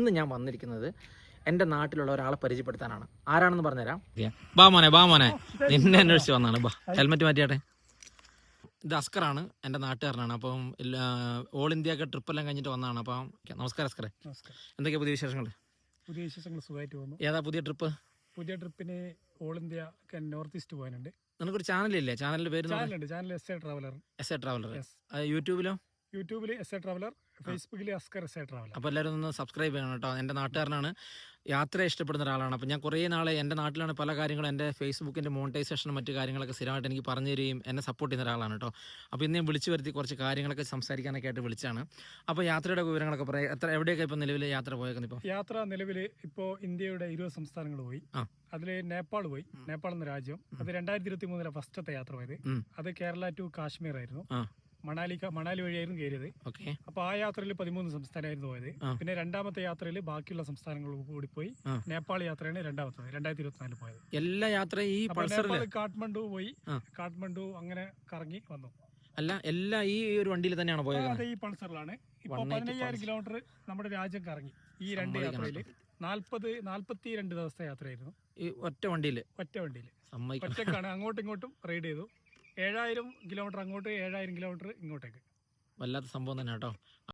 ഇന്ന് ഞാൻ വന്നിരിക്കുന്നത് എന്റെ നാട്ടിലുള്ള ഒരാളെ പരിചയപ്പെടുത്താനാണ്. ആരാണെന്ന് പറഞ്ഞുതരാം? ബാ മോനെ ബാ മോനെ. നിന്നെ അന്വേഷിച്ച് വന്നാണ്. ബാ ഹെൽമെറ്റ് മാറ്റിയാട്ടെ? ഇത് അസ്കറാണ് എന്റെ നാട്ടുകാരനാണ്. അപ്പം എല്ലാ- ഓൾ ഇന്ത്യ ഒക്കെ ട്രിപ്പ് എല്ലാം കഴിഞ്ഞിട്ട് വന്നതാണ് അപ്പം നമസ്കാരം അസ്കറെ. നമസ്കാരം. എന്തൊക്കെയാ പുതിയ വിശേഷങ്ങൾ പുതിയ വിശേഷങ്ങൾ സുഖമായിട്ട് പോകുന്നു. ഏതാ പുതിയ ട്രിപ്പ് പുതിയ ട്രിപ്പിന് ഓൾ ഇന്ത്യ നോർത്ത് ഈസ്റ്റ് പോകാനുണ്ട്. നിനക്കൊരു ചാനലില്ലേ ചാനലിന്റെ പേര് ചാനലുണ്ട് channel S A traveller S A traveller യൂട്യൂബിലോ? യൂട്യൂബിൽ എസ് എ ട്രാവലർ ഫേസ്ബുക്കിൽ അസ്കർ എസ് എ ട്രാവലർ. അപ്പോൾ എല്ലാവരും ഒന്ന് സബ്സ്ക്രൈബ് ചെയ്യണം കേട്ടോ. എന്റെ നാട്ടുകാരനാണ്. യാത്ര ഇഷ്ടപ്പെടുന്ന ഒരാളാണ്. അപ്പോൾ ഞാൻ കുറേ നാളെ എന്റെ നാട്ടിലാണ് പല കാര്യങ്ങളും എന്റെ ഫേസ്ബുക്കിന്റെ മോണിറ്റൈസേഷനും മറ്റു കാര്യങ്ങളൊക്കെ സ്ഥിരമായിട്ട് എനിക്ക് പറഞ്ഞു തരികയും എന്നെ സപ്പോർട്ട് ചെയ്യുന്ന ഒരാളാണ് കേട്ടോ. അപ്പോൾ ഇന്ന് ഞാൻ വിളിച്ചു വരുത്തി കുറച്ച് കാര്യങ്ങളൊക്കെ സംസാരിക്കാനൊക്കെ ആയിട്ട് വിളിച്ചാണ്. അപ്പോൾ യാത്രയുടെ വിവരങ്ങളൊക്കെ പറയാം. എത്ര എവിടെയൊക്കെ ഇപ്പോൾ നിലവിൽ യാത്ര പോയേക്കുന്നത് ഇപ്പോൾ യാത്ര നിലവിൽ ഇപ്പോൾ ഇന്ത്യയുടെ ഇരുപത് സംസ്ഥാനങ്ങൾ പോയി. അതിൽ നേപ്പാൾ പോയി. നേപ്പാൾ എന്ന രാജ്യം. അത് രണ്ടായിരത്തി ഇരുപത്തി മൂന്നിലെ ഫസ്റ്റത്തെ യാത്ര പോയത്. അത് കേരള ടു കാശ്മീർ ആയിരുന്നു. മണാലി മണാലി വഴിയായിരുന്നു കയറിയത്. ഓക്കെ. അപ്പൊ ആ യാത്രയിൽ പതിമൂന്ന് സംസ്ഥാനമായിരുന്നു പോയത്. പിന്നെ രണ്ടാമത്തെ യാത്രയിൽ ബാക്കിയുള്ള സംസ്ഥാനങ്ങൾ കൂടി പോയി നേപ്പാൾ യാത്രയാണ് രണ്ടാമത്തത് രണ്ടായിരത്തി ഇരുപത്തിനാലിൽ പോയത്. എല്ലാ യാത്രയും ഈ നേപ്പാൾ കാഠ്മണ്ഡു പോയി. കാഠ്മണ്ഡു അങ്ങനെ കറങ്ങി വന്നു. അല്ല എല്ലാ ഈ ഒരു വണ്ടിയിൽ തന്നെയാണ് പോയത്? അതെ ഈ പൾസറിലാണ്. ഇപ്പൊ 180 പതിനയ്യായിരം കിലോമീറ്റർ നമ്മുടെ രാജ്യം കറങ്ങി ഈ രണ്ട് യാത്രയിൽ യാത്രയിൽ. നാല്പത്തി രണ്ട് ദിവസത്തെ യാത്രയായിരുന്നു. ഈ ഒറ്റ വണ്ടിയിൽ ഒറ്റ വണ്ടിയിൽ ഒറ്റക്കാണ് അങ്ങോട്ടും ഇങ്ങോട്ടും റൈഡ് ചെയ്തു. ഏഴായിരം കിലോമീറ്റർ അങ്ങോട്ട് ഏഴായിരം കിലോമീറ്റർ ഇങ്ങോട്ടേക്ക്. വല്ലാത്ത സംഭവം തന്നെ കേട്ടോ.